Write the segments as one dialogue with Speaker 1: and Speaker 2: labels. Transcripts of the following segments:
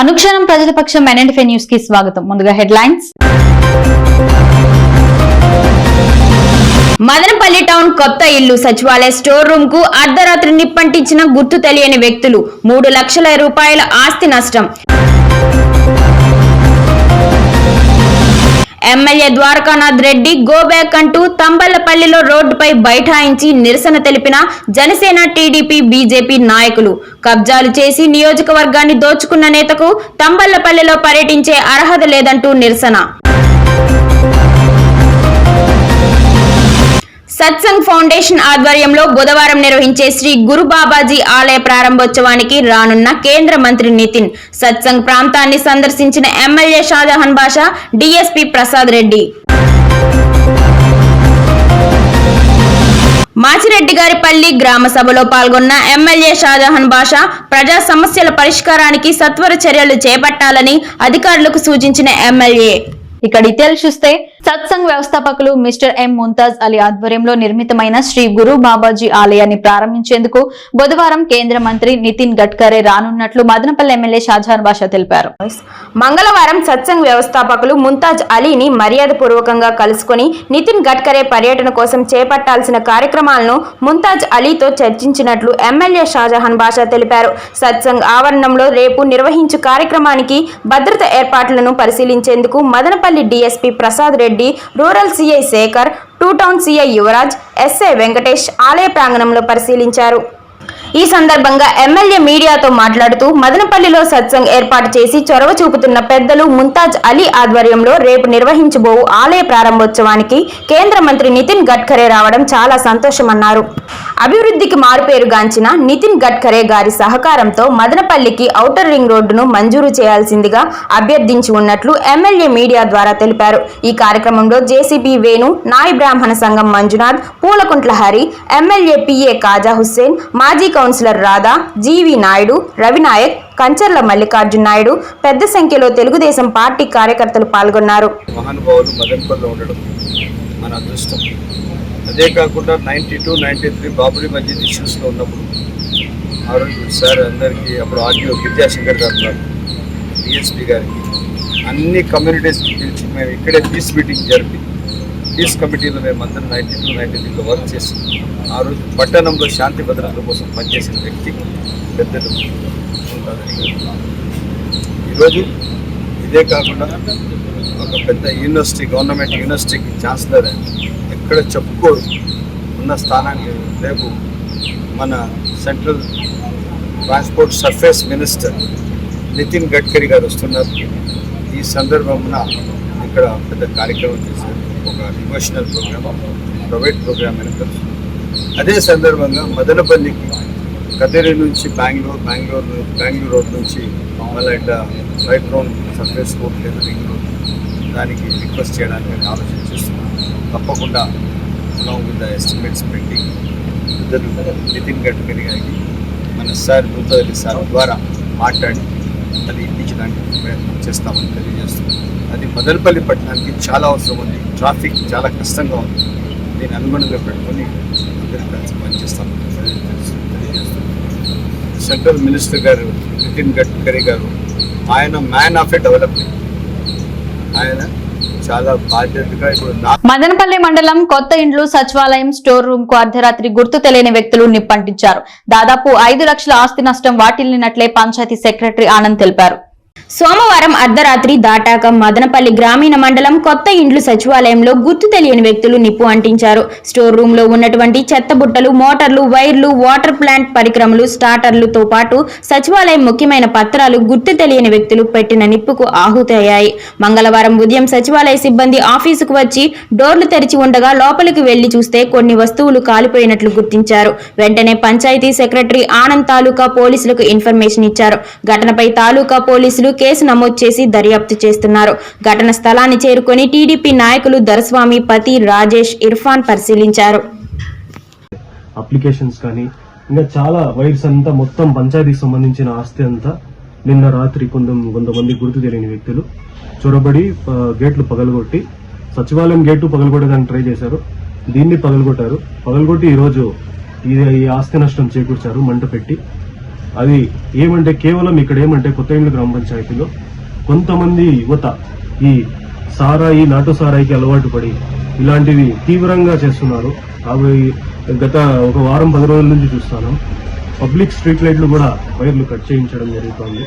Speaker 1: అనుక్షణం ప్రజల పక్షం ఎన్ఎన్ఫే న్యూస్కి స్వాగతం. ముందుగా హెడ్లైన్స్.
Speaker 2: మదనపల్లి టౌన్ కొత్త ఇల్లు సచివాలయ స్టోర్ రూమ్కు అర్ధరాత్రి నిప్పంటించిన గుర్తు తెలియని వ్యక్తులు. మూడు లక్షల రూపాయల ఆస్తి నష్టం. MLA Dwarakanath Reddy go back అంటూ తంబళ్ళపల్లిలో రోడ్డుపై బైఠాయించి నిరసన తెలిపిన జనసేన టీడీపీ బీజేపీ నాయకులు. కబ్జాలు చేసి నియోజకవర్గాన్ని దోచుకున్న నేతకు తంబళ్ళపల్లిలో పర్యటించే అర్హత లేదంటూ నిరసన. సత్సంగ్ ఫౌండేషన్ ఆధ్వర్యంలో బుధవారం నిర్వహించే శ్రీ గురు బాబాజీ ఆలయ ప్రారంభోత్సవానికి రానున్న కేంద్ర మంత్రి నితిన్ సత్సంగ్ ప్రాంతాన్ని సందర్శించిన ఎమ్మెల్యే షాజహాన్ బాషా డిఎస్పి ప్రసాద్ రెడ్డి. మాచిరెడ్డిగారిపల్లి గ్రామ సభలో పాల్గొన్న ఎమ్మెల్యే షాజహాన్ బాషా ప్రజా సమస్యల పరిష్కారానికి సత్వర చర్యలు చేపట్టాలని అధికారులకు సూచించిన ఎమ్మెల్యే.
Speaker 1: ఇక్కడ డీటెయిల్స్ చూస్తే సత్సంగ్ వ్యవస్థాపకులు మిస్టర్ ఎం ముంతాజ్ అలీ ఆధ్వర్యంలో నిర్మితమైన శ్రీ గురు బాబాజీ ఆలయాన్ని ప్రారంభించేందుకు బుధవారం కేంద్ర మంత్రి నితిన్ గడ్కరీ రానున్నట్లు మదనపల్లి ఎమ్మెల్యే షాజహాన్ బాషా తెలిపారు.
Speaker 2: మంగళవారం సత్సంగ్ వ్యవస్థాపకులు ముంతాజ్ అలీని మర్యాదపూర్వకంగా కలుసుకొని నితిన్ గడ్కరే పర్యటన కోసం చేపట్టాల్సిన కార్యక్రమాలను ముంతాజ్ అలీతో చర్చించినట్లు ఎమ్మెల్యే షాజహాన్ బాషా తెలిపారు. సత్సంగ్ ఆవరణంలో రేపు నిర్వహించు కార్యక్రమానికి భద్రత ఏర్పాట్లను పరిశీలించేందుకు Madanapalle DSP Prasad Reddy rural CI Shekhar two town CI Yuvaraj SI Venkatesh ఆలయ ప్రాంగణంలో పరిశీలించారు. ఈ సందర్భంగా ఎమ్మెల్యే మీడియాతో మాట్లాడుతూ మదనపల్లిలో సత్సంగ్ ఏర్పాటు చేసి చొరవ చూపుతున్న పెద్దలు ముంతాజ్ అలీ ఆధ్వర్యంలో రేపు నిర్వహించబోవు ఆలయ ప్రారంభోత్సవానికి కేంద్ర మంత్రి నితిన్ గడ్కరే రావడం చాలా సంతోషమన్నారు. అభివృద్ధికి మారుపేరుగాంచిన నితిన్ గడ్కరే గారి సహకారంతో మదనపల్లికి ఔటర్ రింగ్ రోడ్డును మంజూరు చేయాల్సిందిగా అభ్యర్థించి ఉన్నట్లు ఎమ్మెల్యే మీడియా ద్వారా తెలిపారు. ఈ కార్యక్రమంలో జేసీబీ వేణు నాయి బ్రాహ్మణ సంఘం మంజునాథ్ పూలకుంట్ల హరి ఎమ్మెల్యే పిఏ కాజా హుస్సేన్ మాజీ కౌన్సిలర్ రాధా జీవి నాయుడు రవినాయక్ కంచర్ల మల్లికార్జున్ నాయుడు పెద్ద సంఖ్యలో తెలుగుదేశం పార్టీ కార్యకర్తలు పాల్గొన్నారు.
Speaker 3: ఉండడం మన అదృష్టం. అదే కాకుండా ninety two ninety three Babri Masjid ఇష్యూస్లో ఉన్నప్పుడు ఆ రోజు సార్ అందరికీ అప్పుడు ఆర్టీఓ విద్యాశంకర్ గారు ఉన్నారు డిఎస్పీ గారికి. అన్ని కమ్యూనిటీస్కి పిలిచి మేము ఇక్కడే పీస్ మీటింగ్ జరిపి పీస్ కమిటీలో మేము అందరం నైన్టీన్ టూ నైన్టీ త్రీలో వర్క్ చేసి ఆ రోజు పట్టణంలో శాంతి భద్రతల కోసం పనిచేసిన వ్యక్తి పెద్దలు ఉంటారని ఈరోజు ఇదే కాకుండా ఒక పెద్ద యూనివర్సిటీ గవర్నమెంట్ యూనివర్సిటీకి ఛాన్సలర్ ఎక్కడ చెప్పుకో ఉన్న స్థానానికి రేపు మన central transport surface minister Nitin Gadkari garu వస్తున్నారు. ఈ సందర్భమున ఇక్కడ పెద్ద కార్యక్రమం చేశారు. ఒక డివోషనల్ ప్రోగ్రామ్ ప్రైవేట్ ప్రోగ్రామ్ అని అదే సందర్భంగా మదనపల్లికి కదిరి నుంచి బెంగళూరు బెంగళూరు బెంగళూరు రోడ్ నుంచి మళ్ళీ ఇట్లా రైట్ రౌండ్ సర్ఫేస్ కోర్ట్ లేదు రింగ్ రోడ్ దానికి రిక్వెస్ట్ చేయడానికి నేను ఆలోచన చేస్తున్నాను తప్పకుండా అలాంగ్ విత్ ద ఎస్టిమేట్స్ పెట్టి ఇద్దరు నితిన్ గడ్కరీ గారికి మన సార్ నూతలి సార్ ద్వారా మాట్లాడి అది ఇప్పించడానికి ప్రయత్నం చేస్తామని తెలియజేస్తున్నాను అది మదనపల్లి పట్టణానికి చాలా అవసరం ఉంది. ట్రాఫిక్ చాలా కష్టంగా ఉంది. దీన్ని అనుగుణంగా పెట్టుకొని అందరూ కలిసి పనిచేస్తామని సెంట్రల్ మినిస్టర్ గారు నితిన్ గడ్కరీ గారు ఆయన మ్యాన్ ఆఫ్ ఎ డెవలప్మెంట్. ఆయన
Speaker 1: మదనపల్లి మండలం కొత్త ఇండ్లు సచివాలయం స్టోర్ రూమ్కు అర్ధరాత్రి గుర్తు తెలియని వ్యక్తులు నిప్పంటించారు. దాదాపు ఐదు లక్షల ఆస్తి నష్టం వాటిల్లినట్లే పంచాయతీ సెక్రటరీ ఆనంద్ తెలిపారు.
Speaker 2: సోమవారం అర్ధరాత్రి దాటాక మదనపల్లి గ్రామీణ మండలం కొత్త ఇండ్లు సచివాలయంలో గుర్తు తెలియని వ్యక్తులు నిప్పు అంటించారు. స్టోర్ రూమ్లో ఉన్నటువంటి చెత్త బుట్టలు మోటార్లు వైర్లు వాటర్ ప్లాంట్ పరికరములు స్టార్టర్లతో పాటు సచివాలయం ముఖ్యమైన పత్రాలు గుర్తు తెలియని వ్యక్తులు పెట్టిన నిప్పుకు ఆహుతయ్యాయి. మంగళవారం ఉదయం సచివాలయ సిబ్బంది ఆఫీసుకు వచ్చి డోర్లు తెరిచి ఉండగా లోపలికి వెళ్ళి చూస్తే కొన్ని వస్తువులు కాలిపోయినట్లు గుర్తించారు. వెంటనే పంచాయతీ సెక్రటరీ ఆనంద్ తాలూకా పోలీసులకు ఇన్ఫర్మేషన్ ఇచ్చారు. ఘటనపై తాలూకా పోలీసులు కేసు నమోదు చేసి దర్యాప్తు చేస్తున్నారు. ఘటన స్థలాన్ని చేరుకొని టీడీపీ నాయకులు దరస్వామి పతి రాజేష్ ఇర్ఫాన్ పరిశీలించారు.
Speaker 4: అప్లికేషన్స్ కానీ ఇంకా చాలా వైర్స్ అంతా మొత్తం పంచాయతీకి సంబంధించిన ఆస్తి అంతా నిన్న రాత్రి కొంత కొంతమంది గుర్తు తెలియని వ్యక్తులు చొరబడి గేట్లు పగలగొట్టి సచివాలయం గేటు పగలగొట్టడానికి ట్రై చేశారు. దీన్ని పగలగొట్టారు. పగలగొట్టి ఈరోజు ఈ ఆస్తి నష్టం చేకూర్చారు మంట పెట్టి. అది ఏమంటే కేవలం ఇక్కడ ఏమంటే కొత్త ఇండ్ల గ్రామ పంచాయతీలో కొంతమంది యువత ఈ సారాయి నాటు సారాయికి అలవాటు పడి ఇలాంటివి తీవ్రంగా చేస్తున్నారు. అవి గత ఒక వారం పది రోజుల నుంచి చూస్తాను. పబ్లిక్ స్ట్రీట్ లైట్లు కూడా వైర్లు కట్ చేయించడం జరుగుతుంది.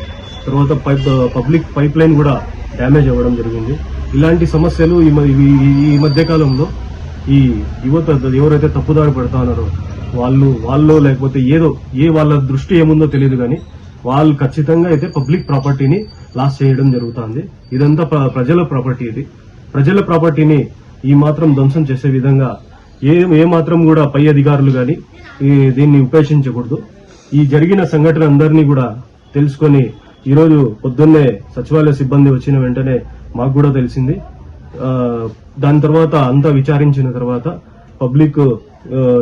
Speaker 4: తర్వాత పైప్ పబ్లిక్ పైప్ లైన్ కూడా డ్యామేజ్ అవ్వడం జరిగింది. ఇలాంటి సమస్యలు ఈ మ- ఈ- ఈ- ఈ మధ్య కాలంలో ఈ యువత ఎవరైతే తప్పుదారి పడతా ఉన్నారో వాళ్ళు వాళ్ళు లేకపోతే ఏదో ఏ వాళ్ళ దృష్టి ఏముందో తెలియదు కానీ వాళ్ళు ఖచ్చితంగా అయితే పబ్లిక్ ప్రాపర్టీని లాస్ చేయడం జరుగుతుంది. ఇదంతా ప్రజల ప్రాపర్టీ ఇది. ప్రజల ప్రాపర్టీని ఈ మాత్రం ధ్వంసం చేసే విధంగా ఏ ఏ మాత్రం కూడా పై అధికారులు కానీ దీన్ని ఉపేక్షించకూడదు. ఈ జరిగిన సంఘటన అందరినీ కూడా తెలుసుకొని ఈరోజు పొద్దున్నే సచివాలయ సిబ్బంది వచ్చిన వెంటనే మాకు కూడా తెలిసింది. దాని తర్వాత అంతా విచారించిన తర్వాత పబ్లిక్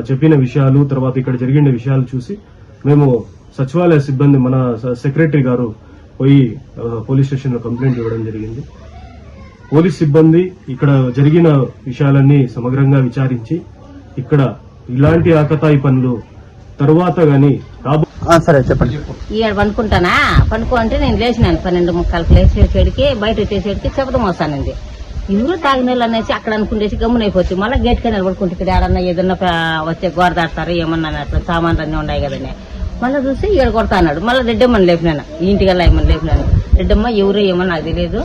Speaker 4: చెప్పిన విషయాలు తర్వాత ఇక్కడ జరిగిన విషయాలు చూసి మేము సచివాలయ సిబ్బంది మన సెక్రటరీ గారు పోయి పోలీస్ స్టేషన్లో కంప్లైంట్ ఇవ్వడం జరిగింది. పోలీస్ సిబ్బంది ఇక్కడ జరిగిన విషయాలన్నీ సమగ్రంగా విచారించి ఇక్కడ ఇలాంటి ఆకతాయి పనులు తర్వాత గాని
Speaker 5: సరే చెప్పండి.
Speaker 6: ఈడ పండుకుంటానా పండుకో అంటే నేను లేచినాను. పన్నెండు ముక్కలకు లేచేసేడికి బయట వచ్చేసేడికి చెబుతాం వస్తానండి ఎవరు తాగినోళ్ళు అనేసి అక్కడ అనుకుంటేసి గమ్మునైపోతుంది మళ్ళీ గేట్ కింద ఇక్కడ ఏడన్నా ఏదన్నా వచ్చే గోడ దాడతారు ఏమన్నా అట్లా సామాన్లు అన్నీ ఉన్నాయి కదండి. మళ్ళీ చూసి ఈడ కొడతాన్నాడు మళ్ళీ రెడ్డమ్మని లేపినాను. ఇంటికల్లా ఏమని లేపినాను. రెడ్డమ్మ ఎవరు ఏమో నాకు తెలియదు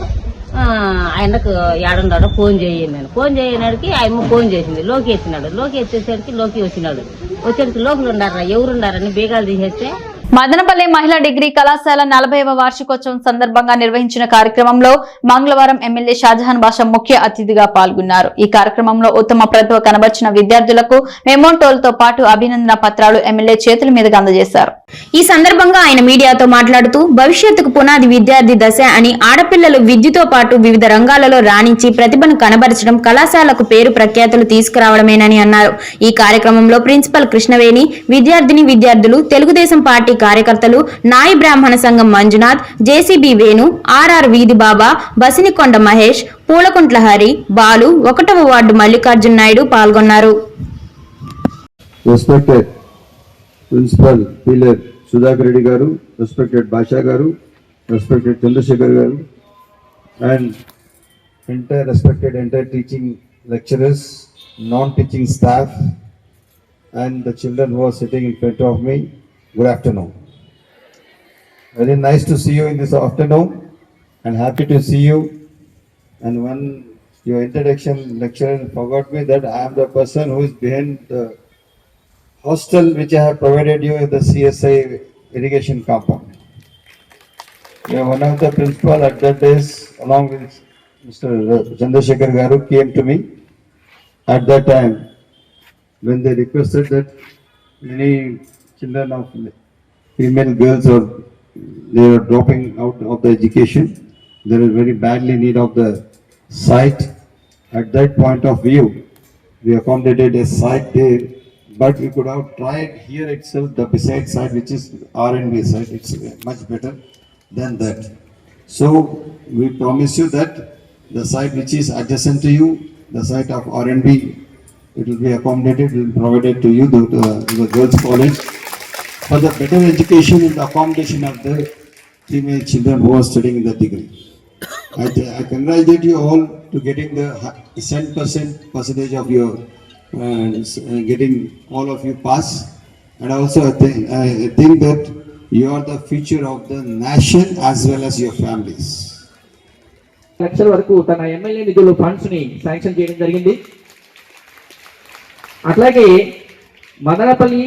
Speaker 6: ఆయనకు ఏడున్నాడో ఫోన్ చేయను నేను ఫోన్ చేయనాడికి ఆయన ఫోన్ చేసింది. లోకి ఎత్తినాడు లోకి ఎత్తేసరికి లోకి వచ్చినాడు. వచ్చేసరికి లోపల ఉండారా ఎవరుండారని బీగాలు తీసేస్తే
Speaker 1: మదనపల్లి మహిళా డిగ్రీ కళాశాల నలభైవ వార్షికోత్సవం సందర్భంగా నిర్వహించిన కార్యక్రమంలో మంగళవారం ఎమ్మెల్యే షాజహాన్ బాషా ముఖ్య అతిథిగా పాల్గొన్నారు. ఈ కార్యక్రమంలో ఉత్తమ ప్రతిభ కనబర్చిన విద్యార్థులకు మెమోటోలతో పాటు అభినందన పత్రాలు ఎమ్మెల్యే చేతుల మీదుగా అందజేశారు.
Speaker 2: ఈ సందర్భంగా ఆయన మీడియాతో మాట్లాడుతూ భవిష్యత్తుకు పునాది విద్యార్థి దశ అని ఆడపిల్లలు విద్యతో పాటు వివిధ రంగాలలో రాణించి ప్రతిభను కనబరచడం కళాశాలకు పేరు ప్రఖ్యాతులు తీసుకురావడమేనని అన్నారు. ఈ కార్యక్రమంలో ప్రిన్సిపల్ కృష్ణవేణి విద్యార్థిని విద్యార్థులు తెలుగుదేశం పార్టీ పార్టీ కార్యకర్తలు నాయి బ్రాహ్మణ సంఘం మంజునాథ్ జేసీబీ వేణు ఆర్ఆర్ వీధి బాబా బసినికొండ మహేష్ పూలకుంట్ల హరి బాలు ఒకటవ వార్డు మల్లికార్జున నాయుడు పాల్గొన్నారు.
Speaker 7: Respected principal peeler Sudhakar Reddy garu respected Basha garu respected Chandrasekhar garu and entire respected entire teaching lecturers non teaching staff and the children who are sitting in front of me, good afternoon. Very nice to see you in this afternoon and happy to see you. And one, your introduction lecturer forgot me that I am the person who is behind the hostel which I have provided you in the CSI irrigation compound. You are one of the principal at that days along with Mr. Chandrasekhar Garu came to me at that time when they requested that many children of female girls are they are dropping out of the education. There is very badly need of the site. At that point of view, we accommodated a site there, but we could have tried here itself the beside site which is R and B site. It's much better than that. So we promise you that the site which is adjacent to you, the site of R and B, it will be accommodated, will be provided to you, the- the girls college, for the better education and the accommodation of the female children who are studying in the degree. I, th- I congratulate you all to getting the cent percent percentage of your, uh, getting all of you pass. And also I think, I think that you are the future of the nation as well as your families.
Speaker 5: లక్షల వరకు తన MLA నిధులు ఫండ్స్ని sanction చేయడం జరిగింది అట్లాగే మదనపల్లి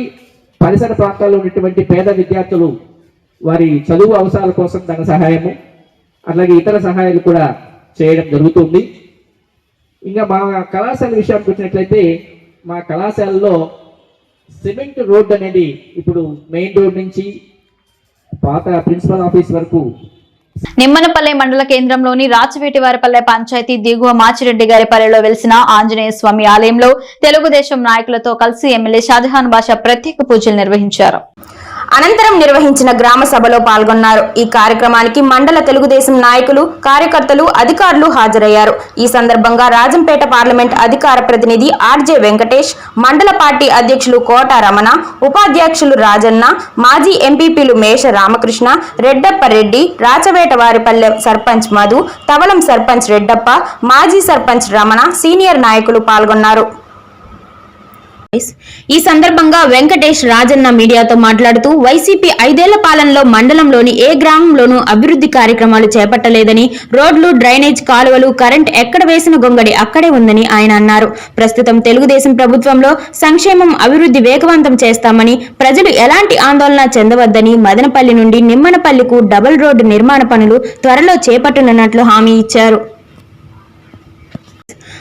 Speaker 5: పరిసర ప్రాంతాల్లో ఉన్నటువంటి పేద విద్యార్థులు వారి చదువు అవసరాల కోసం ధన సహాయము అలాగే ఇతర సహాయాలు కూడా చేయడం జరుగుతుంది. ఇంకా మా కళాశాల విషయానికి వచ్చినట్లయితే మా కళాశాలలో సిమెంట్ రోడ్ అనేది ఇప్పుడు మెయిన్ రోడ్ నుంచి పాత ప్రిన్సిపల్ ఆఫీస్ వరకు
Speaker 1: నిమ్మనపల్లె మండల కేంద్రంలోని రాచవేటివారిపల్లె పంచాయతీ దిగువ మాచిరెడ్డి గారిపల్లెలో వెలిసిన ఆంజనేయ స్వామి ఆలయంలో తెలుగుదేశం నాయకులతో కలిసి ఎమ్మెల్యే షాజహాన్ బాషా ప్రత్యేక పూజలు నిర్వహించారు.
Speaker 2: అనంతరం నిర్వహించిన గ్రామ సభలో పాల్గొన్నారు. ఈ కార్యక్రమానికి మండల తెలుగుదేశం నాయకులు కార్యకర్తలు అధికారులు హాజరయ్యారు. ఈ సందర్భంగా రాజంపేట పార్లమెంట్ అధికార ప్రతినిధి ఆర్జే వెంకటేష్ మండల పార్టీ అధ్యక్షులు కోట రమణ ఉపాధ్యక్షులు రాజన్న మాజీ ఎంపీపీలు మేష రామకృష్ణ రెడ్డప్ప రెడ్డి రాచవేట వారిపల్లె సర్పంచ్ మధు తవలం సర్పంచ్ రెడ్డప్ప మాజీ సర్పంచ్ రమణ సీనియర్ నాయకులు పాల్గొన్నారు. ఈ సందర్భంగా వెంకటేష్ రాజన్న మీడియాతో మాట్లాడుతూ వైసీపీ ఐదేళ్ళ పాలనలో మండలంలోని ఏ గ్రామంలోనూ అభివృద్ధి కార్యక్రమాలు చేపట్టలేదని రోడ్లు డ్రైనేజ్ కాలువలు కరెంట్ ఎక్కడ వేసిన గొంగడి అక్కడే ఉందని ఆయన అన్నారు. ప్రస్తుతం తెలుగుదేశం ప్రభుత్వంలో సంక్షేమం అభివృద్ధి వేగవంతం చేస్తామని ప్రజలు ఎలాంటి ఆందోళన చెందవద్దని మదనపల్లి నుండి నిమ్మనపల్లికు డబుల్ రోడ్డు నిర్మాణ పనులు త్వరలో చేపట్టనున్నట్లు హామీ ఇచ్చారు.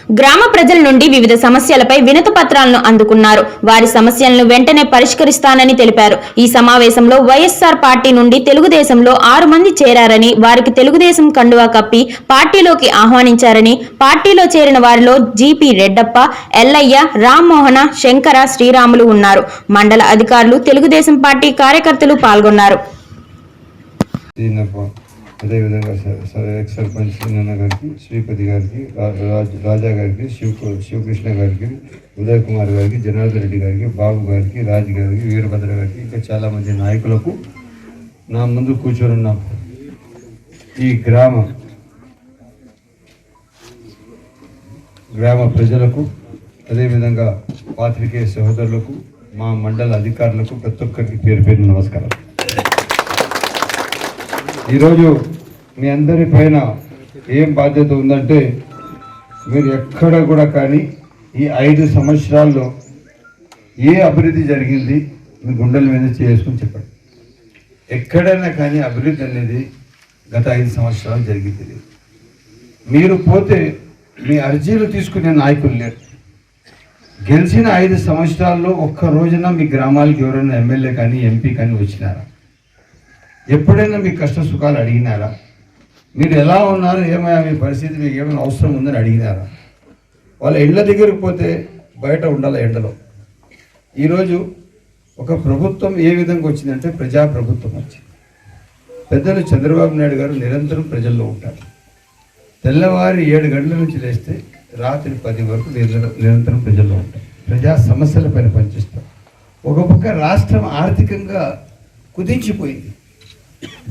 Speaker 2: గ్రామ ప్రజల నుండి వివిధ సమస్యలపై వినతి పత్రాలను అందుకున్నారు. వారి సమస్యలను వెంటనే పరిష్కరిస్తానని తెలిపారు. ఈ సమావేశంలో వైఎస్ఆర్ పార్టీ నుండి తెలుగుదేశంలో ఆరు మంది చేరారని వారికి తెలుగుదేశం కండువా కప్పి పార్టీలోకి ఆహ్వానించారని పార్టీలో చేరిన వారిలో జీపీ రెడ్డప్ప ఎల్లయ్య రామ్మోహన శంకర శ్రీరాములు ఉన్నారు. మండల అధికారులు తెలుగుదేశం పార్టీ కార్యకర్తలు పాల్గొన్నారు.
Speaker 7: అదేవిధంగా సార్ ఎక్స్ సర్పంచ్ నాన్న గారికి శ్రీపతి గారికి రా- రాజ్- రాజా గారికి శివ శివకృష్ణ గారికి ఉదయ్ కుమార్ గారికి జనార్దన్ రెడ్డి గారికి బాబు గారికి రాజు గారికి వీరభద్ర గారికి ఇంకా చాలామంది నాయకులకు నా ముందు కూర్చొని ఈ గ్రామ గ్రామ ప్రజలకు అదేవిధంగా పాత్రికేయ సహోదరులకు మా మండల అధికారులకు ప్రతి ఒక్కరికి పేరు పేరు నమస్కారం ఈరోజు మీ అందరి పైన ఏం బాధ్యత ఉందంటే మీరు ఎక్కడ కూడా కానీ ఈ ఐదు సంవత్సరాల్లో ఏ అభివృద్ధి జరిగింది మీ గుండెల మీద చేసుకుని చెప్పండి. ఎక్కడైనా కానీ అభివృద్ధి అనేది గత ఐదు సంవత్సరాలు జరిగింది లేదు. మీరు పోతే మీ అర్జీలు తీసుకునే నాయకులు లేరు. గెలిచిన ఐదు సంవత్సరాల్లో ఒక్క రోజున మీ గ్రామాలకు ఎవరైనా ఎమ్మెల్యే కానీ ఎంపీ కానీ వచ్చినారా? ఎప్పుడైనా మీ కష్ట సుఖాలు అడిగినారా? మీరు ఎలా ఉన్నారు? ఏమైనా మీ పరిస్థితి మీకు ఏమైనా అవసరం ఉందని అడిగినారా? వాళ్ళ ఇళ్ళ దగ్గరికి పోతే బయట ఉండాలి ఎండలో. ఈరోజు ఒక ప్రభుత్వం ఏ విధంగా వచ్చిందంటే ప్రజా ప్రభుత్వం వచ్చింది. పెద్దలు చంద్రబాబు నాయుడు గారు నిరంతరం ప్రజల్లో ఉంటారు. తెల్లవారి ఏడు గంటల నుంచి లేస్తే రాత్రి పది వరకు నిరంతరం నిరంతరం ప్రజల్లో ఉంటారు. ప్రజా సమస్యల పైన పనిచేస్తారు. ఒక పక్క రాష్ట్రం ఆర్థికంగా కుదించిపోయింది.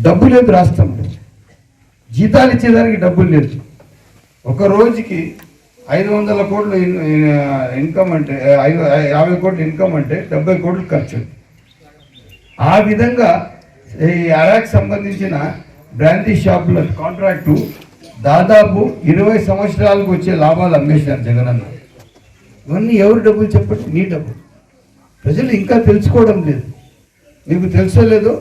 Speaker 7: డబ్బు లేదు రాష్ట్రంలో జీతాలు ఇచ్చేదానికి డబ్బులు లేదు ఒక రోజుకి ఐదు వందల కోట్లు ఇన్కమ్ అంటే ఐదు యాభై కోట్లు ఇన్కమ్ అంటే డెబ్బై కోట్లు ఖర్చు. ఆ విధంగా ఈ అరాక్ సంబంధించిన బ్రాందీ షాపుల కాంట్రాక్టు దాదాపు ఇరవై సంవత్సరాలకు వచ్చే లాభాలు అమ్మేశారు జగనన్న. ఇవన్నీ ఎవరు డబ్బులు చెప్పండి? నీ డబ్బు. ప్రజలు ఇంకా తెలుసుకోవడం లేదు. మీకు తెలుసో లేదో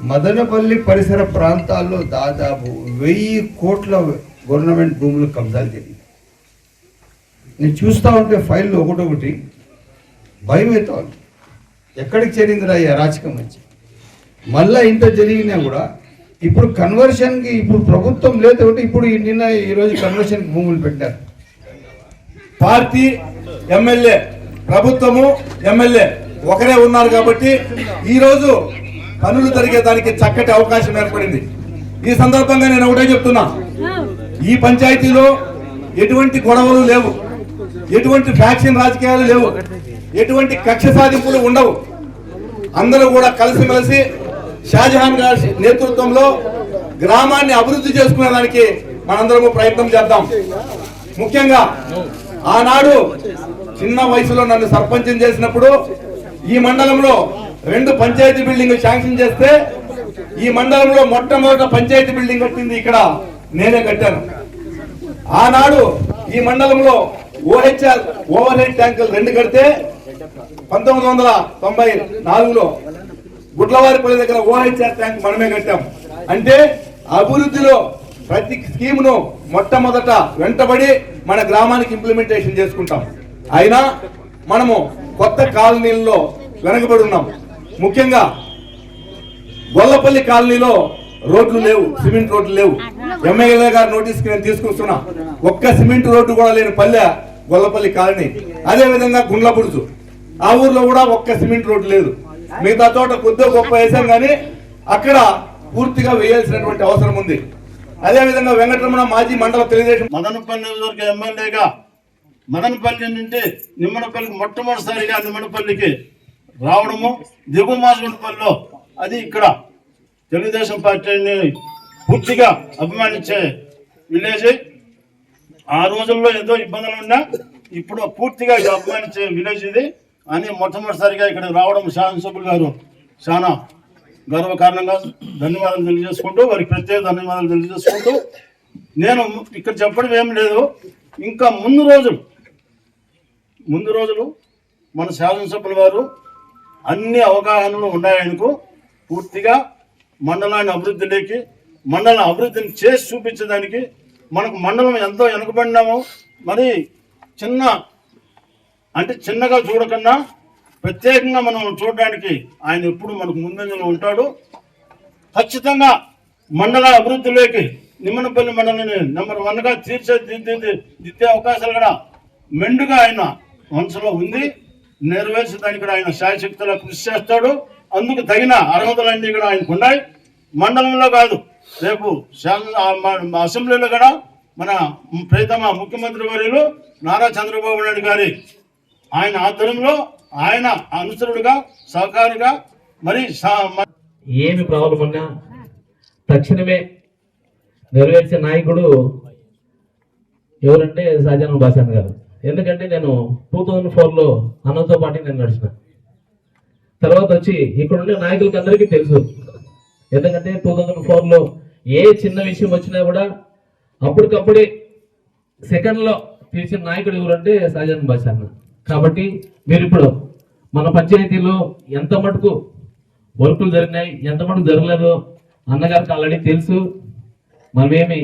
Speaker 7: మదనపల్లి పరిసర ప్రాంతాల్లో దాదాపు వెయ్యి కోట్ల గవర్నమెంట్ భూములు కబ్జాలు జరిగింది నేను చూస్తూ ఉంటే ఫైళ్ళు ఒకటొకటి భయం అవుతా ఎక్కడికి చేరిందిరా ఈ అరాచకం వచ్చి? మళ్ళా ఇంత జరిగినా కూడా ఇప్పుడు కన్వర్షన్కి ఇప్పుడు ప్రభుత్వం లేదు ఒకటి ఇప్పుడు నిన్న ఈరోజు కన్వర్షన్కి భూములు పెట్టారు.
Speaker 8: పార్టీ ఎమ్మెల్యే ప్రభుత్వము ఎమ్మెల్యే ఒకరే ఉన్నారు కాబట్టి ఈరోజు పనులు జరిగేదానికి చక్కటి అవకాశం ఏర్పడింది. ఈ సందర్భంగా నేను ఒకటే చెప్తున్నా. ఈ పంచాయతీలో ఎటువంటి గొడవలు లేవు. ఎటువంటి ఫ్యాక్షన్ రాజకీయాలు లేవు. ఎటువంటి కక్ష సాధింపులు ఉండవు. అందరూ కూడా కలిసిమెలిసి షాజహాన్ గారి నేతృత్వంలో గ్రామాన్ని అభివృద్ధి చేసుకునేదానికి మనందరము ప్రయత్నం చేద్దాం. ముఖ్యంగా ఆనాడు చిన్న వయసులో నన్ను సర్పంచం చేసినప్పుడు ఈ మండలంలో రెండు పంచాయతీ బిల్డింగ్ శాంక్షన్ చేస్తే ఈ మండలంలో మొట్టమొదట పంచాయతీ బిల్డింగ్ కట్టింది ఇక్కడ నేనే కట్టాను. ఆనాడు ఈ మండలంలో ఓహెచ్ఆర్ ఓవర్ హెడ్ ట్యాంకులు రెండు కడితే పంతొమ్మిది వందల తొంభై నాలుగులో గుడ్లవారిపల్లి దగ్గర ఓహెచ్ఆర్ ట్యాంక్ మనమే కట్టాం. అంటే అభివృద్ధిలో ప్రతి స్కీమ్ను మొట్టమొదట వెంటబడి మన గ్రామానికి ఇంప్లిమెంటేషన్ చేసుకుంటాం. అయినా మనము కొత్త కాలనీల్లో వెనకబడి ఉన్నాం. ముఖ్యంగా గొల్లపల్లి కాలనీలో రోడ్లు లేవు సిమెంట్ రోడ్లు లేవు. ఎమ్మెల్యే గారి నోటీస్కి నేను తీసుకొస్తున్నా. ఒక్క సిమెంట్ రోడ్డు కూడా లేని పల్లె గొల్లపల్లి కాలనీ. అదే విధంగా గుండ్లపుడుచు. ఆ ఊర్లో కూడా ఒక్క సిమెంట్ రోడ్డు లేదు. మిగతా చోట కొద్దిగా గొప్ప వేసాం కానీ అక్కడ పూర్తిగా వేయాల్సినటువంటి అవసరం ఉంది. అదే విధంగా వెంకటరమణ మాజీ మండల తెలుగుదేశం
Speaker 9: మదనపల్లి నియోజకవర్గ ఎమ్మెల్యేగా మదనపల్లి నుండి నిమ్మనపల్లికి మొట్టమొదటిసారిగా నిమ్మనపల్లికి రావడము దిగువ మాసగుంటపల్లిలో అది ఇక్కడ తెలుగుదేశం పార్టీని పూర్తిగా అభిమానించే విలేజ్. ఆ రోజుల్లో ఏదో ఇబ్బందులు ఉన్నా ఇప్పుడు పూర్తిగా అభిమానించే విలేజ్ ఇది. అని మొట్టమొదటిసారిగా ఇక్కడ రావడం శాసనసభ్యులు గారు చాలా గర్వకారణంగా ధన్యవాదాలు తెలియజేసుకుంటూ వారికి ప్రత్యేక ధన్యవాదాలు తెలియజేసుకుంటూ నేను ఇక్కడ చెప్పడం ఏం లేదు. ఇంకా ముందు రోజులు ముందు రోజులు మన శాసనసభ్యుల వారు అన్ని అవగాహనలు ఉన్నాయనుకో పూర్తిగా మండలాన్ని అభివృద్ధిలోకి మండలం అభివృద్ధిని చేసి చూపించడానికి మనకు మండలం ఎంతో వెనుకబడినామో మరి చిన్న అంటే చిన్నగా చూడకుండా ప్రత్యేకంగా మనం చూడడానికి ఆయన ఎప్పుడు మనకు ముందంజలో ఉంటాడు. ఖచ్చితంగా మండల అభివృద్ధిలోకి నిమ్మనపల్లి మండలాన్ని నెంబర్ వన్గా తీర్చే దిద్దే దిద్దే అవకాశాలు కూడా మెండుగా ఆయన మనసులో ఉంది. నెరవేర్చడానికి కూడా ఆయన శాయశక్తులా కృషి చేస్తాడు. అందుకు తగిన అర్హతలన్నీ కూడా ఆయనకు ఉన్నాయి. మండలంలో కాదు రేపు అసెంబ్లీలో కూడా మన ప్రీతమ ముఖ్యమంత్రి వర్యులు నారా చంద్రబాబు నాయుడు గారి ఆయన ఆధ్వర్యంలో ఆయన అనుసరుడుగా సహకారిగా మరి
Speaker 10: ఏమి ప్రాబ్లం ఉన్నా తక్షణమే నెరవేర్చే నాయకుడు ఎవరంటే సహజానం బాసాన్ గారు. ఎందుకంటే నేను టూ థౌజండ్ ఫోర్లో అన్నతో పాటు నేను నడిచిన. తర్వాత వచ్చి ఇక్కడ ఉండే నాయకులకి అందరికీ తెలుసు. ఎందుకంటే టూ థౌజండ్ ఫోర్లో ఏ చిన్న విషయం వచ్చినా కూడా అప్పటికప్పుడే సెకండ్లో తీర్చిన నాయకుడు ఎవరంటే సహజ భాష అన్న. కాబట్టి మీరు ఇప్పుడు మన పంచాయతీలో ఎంత మటుకు వర్కులు జరిగినాయి ఎంత మటుకు జరగలేదు అన్నగారికి ఆల్రెడీ తెలుసు. మనమేమి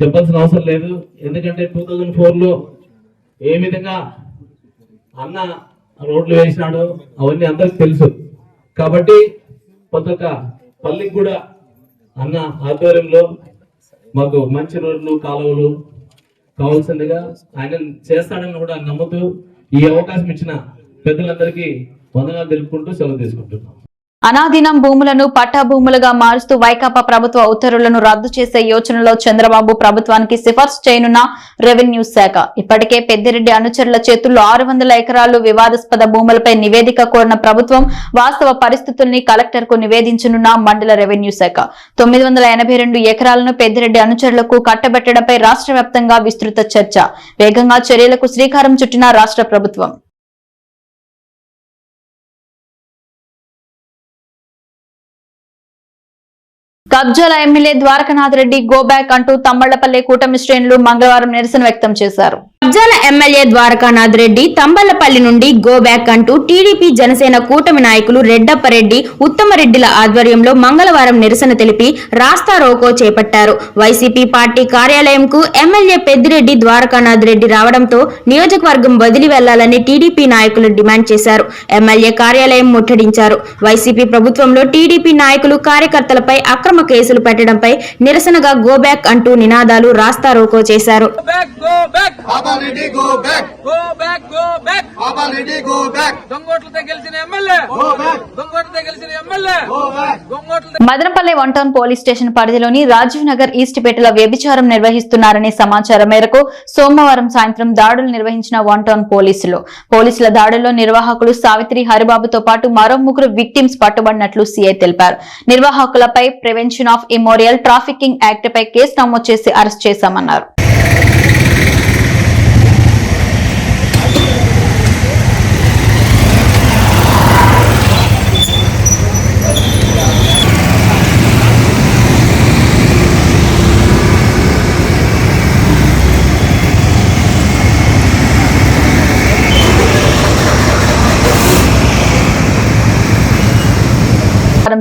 Speaker 10: చెప్పాల్సిన అవసరం లేదు. ఎందుకంటే టూ థౌజండ్ ఫోర్లో ఏ విధంగా అన్న రోడ్లు వేసినాడు అవన్నీ అందరికి తెలుసు. కాబట్టి కొంత ఒక్క పల్లికి కూడా అన్న ఆధ్వర్యంలో మాకు మంచి రోడ్లు కాలువలు కావాల్సిందిగా ఆయన చేస్తాడని కూడా నమ్ముతూ ఈ అవకాశం ఇచ్చిన పెద్దలందరికీ వందనాలు తెలుపుకుంటూ సెలవు తీసుకుంటున్నాం.
Speaker 1: అనాదినం భూములను పట్టాభూములుగా మారుస్తూ వైకాపా ప్రభుత్వ ఉత్తర్వులను రద్దు చేసే యోచనలో చంద్రబాబు ప్రభుత్వానికి సిఫార్సు చేయనున్న రెవెన్యూ శాఖ. ఇప్పటికే పెద్దిరెడ్డి అనుచరుల చేతుల్లో ఆరు వందల ఎకరాలు వివాదాస్పద భూములపై నివేదిక కోరిన ప్రభుత్వం వాస్తవ పరిస్థితుల్ని కలెక్టర్కు నివేదించనున్న మండల రెవెన్యూ శాఖ. తొమ్మిది వందల ఎనభై రెండు ఎకరాలను పెద్దిరెడ్డి అనుచరులకు కట్టబెట్టడంపై రాష్ట్ర వ్యాప్తంగా విస్తృత చర్చ. వేగంగా చర్యలకు శ్రీకారం చుట్టిన రాష్ట్ర ప్రభుత్వం. కబ్జాల MLA Dwarakanath Reddy go back అంటూ తమ్మళ్ళపల్లి కూటమి శ్రేణులు మంగళవారం నిరసన వ్యక్తం చేశారు.
Speaker 2: కబ్జాల ఎమ్మెల్యే ద్వారకానాథ్ రెడ్డి తంబలపల్లి నుండి గో బ్యాక్ అంటూ టీడీపీ జనసేన కూటమి నాయకులు రెడ్డప్పరెడ్డి ఉత్తమరెడ్డిల ఆధ్వర్యంలో మంగళవారం నిరసన తెలిపి రాస్తా రోకో చేపట్టారు. వైసీపీ పార్టీ కార్యాలయంకు ఎమ్మెల్యే పెద్దిరెడ్డి ద్వారకానాథ్ రెడ్డి రావడంతో నియోజకవర్గం వదిలి వెళ్ళాలని టీడీపీ నాయకులు డిమాండ్ చేశారు. ఎమ్మెల్యే కార్యాలయం ముట్టడించారు. వైసీపీ ప్రభుత్వంలో టీడీపీ నాయకులు కార్యకర్తలపై అక్రమ కేసులు పెట్టడంపై నిరసనగా గో బ్యాక్ అంటూ నినాదాలు రాస్తా రోకో చేశారు.
Speaker 7: Reddy go back
Speaker 11: go back.
Speaker 7: Baba Reddy go back
Speaker 11: దొంగోట్లతో గెలిచిన ఎమ్మెల్యే.
Speaker 7: గో బ్యాక్
Speaker 11: దొంగోట్లతో గెలిచిన MLA.
Speaker 7: Go back
Speaker 11: దొంగోట్లతో
Speaker 1: Madanapalle one town police station పరిధిలోని రాజీవ్ నగర్ ఈస్ట్ పేటలో వ్యభిచారం నిర్వహిస్తున్నారనే సమాచారం మేరకు సోమవారం సాయంత్రం దాడులు నిర్వహించిన వన్ టౌన్ పోలీసులు. పోలీసుల దాడుల్లో నిర్వాహకులు సావిత్రి హరిబాబుతో పాటు మరో ముగ్గురు విక్టిమ్స్ పట్టుబడినట్లు సీఐ తెలిపారు. నిర్వాహకులపై prevention of immoral trafficking act pi case నమోదు చేసి అరెస్ట్ చేశామన్నారు.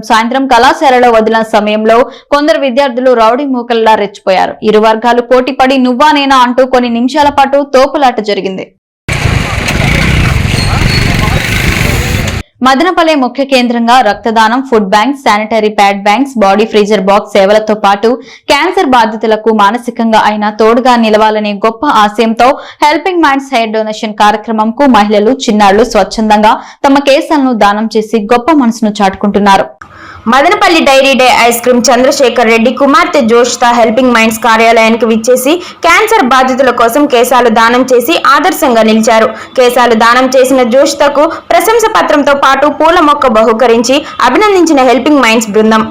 Speaker 1: సాయంత్రం కళాశాలలో వదిలిన సమయంలో కొందరు విద్యార్థులు రౌడీ మూకల్లా రెచ్చిపోయారు. ఇరు వర్గాలు పోటీపడి నువ్వా నేనా అంటూ కొన్ని నిమిషాల పాటు తోపులాట జరిగింది. మదనపల్లె ముఖ్య కేంద్రంగా రక్తదానం food bank sanitary pad banks body freezer box సేవలతో పాటు క్యాన్సర్ బాధితులకు మానసికంగా అయినా తోడుగా నిలవాలనే గొప్ప ఆశయంతో హెల్పింగ్ మైండ్స్ హెయిర్ డొనేషన్ కార్యక్రమంకు మహిళలు చిన్నారులు స్వచ్ఛందంగా తమ కేసులను దానం చేసి గొప్ప మనసును చాటుకుంటున్నారు.
Speaker 2: Madanapalli dairy day ice cream Chandrasekhar Reddy కుమార్తె జోష్త హెల్పింగ్ మైండ్స్ కార్యాలయానికి విచ్చేసి క్యాన్సర్ బాధితుల కోసం కేశాలు దానం చేసి ఆదర్శంగా నిలిచారు. కేశాలు దానం చేసిన జోష్తకు ప్రశంస పత్రంతో పాటు పూల మొక్క బహుకరించి అభినందించిన హెల్పింగ్ మైండ్స్ బృందం.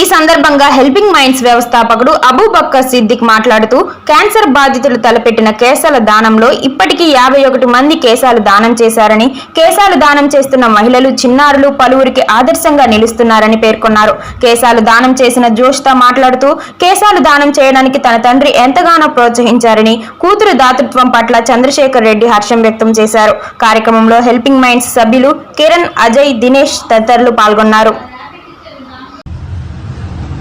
Speaker 2: ఈ సందర్భంగా హెల్పింగ్ మైండ్స్ వ్యవస్థాపకుడు అబూబక్కర్ సిద్దిక్ మాట్లాడుతూ క్యాన్సర్ బాధితులు తలపెట్టిన కేశాల దానంలో ఇప్పటికీ యాభై ఒకటి మంది కేశాలు దానం చేశారని కేశాలు దానం చేస్తున్న మహిళలు చిన్నారులు పలువురికి ఆదర్శంగా నిలుస్తున్నారని పేర్కొన్నారు. కేశాలు దానం చేసిన జోష్తా మాట్లాడుతూ కేశాలు దానం చేయడానికి తన తండ్రి ఎంతగానో ప్రోత్సహించారని కూతురు దాతృత్వం పట్ల చంద్రశేఖర్ రెడ్డి హర్షం వ్యక్తం చేశారు. కార్యక్రమంలో హెల్పింగ్ మైండ్స్ సభ్యులు కిరణ్ అజయ్ దినేష్ తదితరులు పాల్గొన్నారు.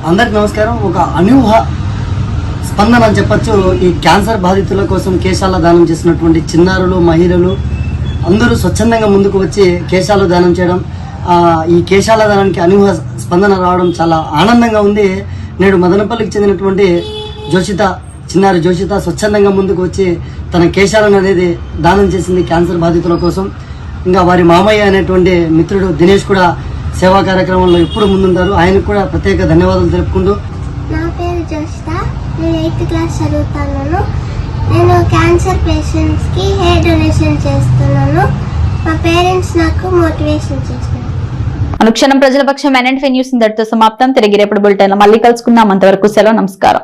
Speaker 12: అందరికి నమస్కారం. ఒక అనూహ స్పందన అని చెప్పొచ్చు. ఈ క్యాన్సర్ బాధితుల కోసం కేశాల దానం చేసినటువంటి చిన్నారులు మహిళలు అందరూ స్వచ్ఛందంగా ముందుకు వచ్చి కేశాలు దానం చేయడం. ఈ కేశాల దానానికి అనూహ స్పందన రావడం చాలా ఆనందంగా ఉంది. నేడు మదనపల్లికి చెందినటువంటి జోషిత చిన్నారి జోషిత స్వచ్ఛందంగా ముందుకు వచ్చి తన కేశాలను అనేది దానం చేసింది క్యాన్సర్ బాధితుల కోసం. ఇంకా వారి మామయ్య అనేటువంటి మిత్రుడు దినేష్ కూడా సేవా కార్యక్రమంలో ఎప్పుడు ముందుంటారు? ఆయనకు కూడా ప్రత్యేక ధన్యవాదాలు తెలుపుకుంటూ.
Speaker 13: నా పేరు జోష్త నేను ఎయిత్ క్లాస్ చదువుతున్నాను. నేను క్యాన్సర్ పేషెంట్స్కి హెయిర్ డొనేషన్ చేస్తున్నాను. మా పేరెంట్స్ నాకు మోటివేషన్ చేస్తున్నారు.
Speaker 1: అనుక్షణం ప్రజల పక్షం ఎన్ఎన్ఫీ న్యూస్ ఇంతటితో సమాప్తం. తిరిగి రేపటి బులెటిన్ మళ్ళీ కలుసుకుందాం. అంతవరకు సెలవు నమస్కారం.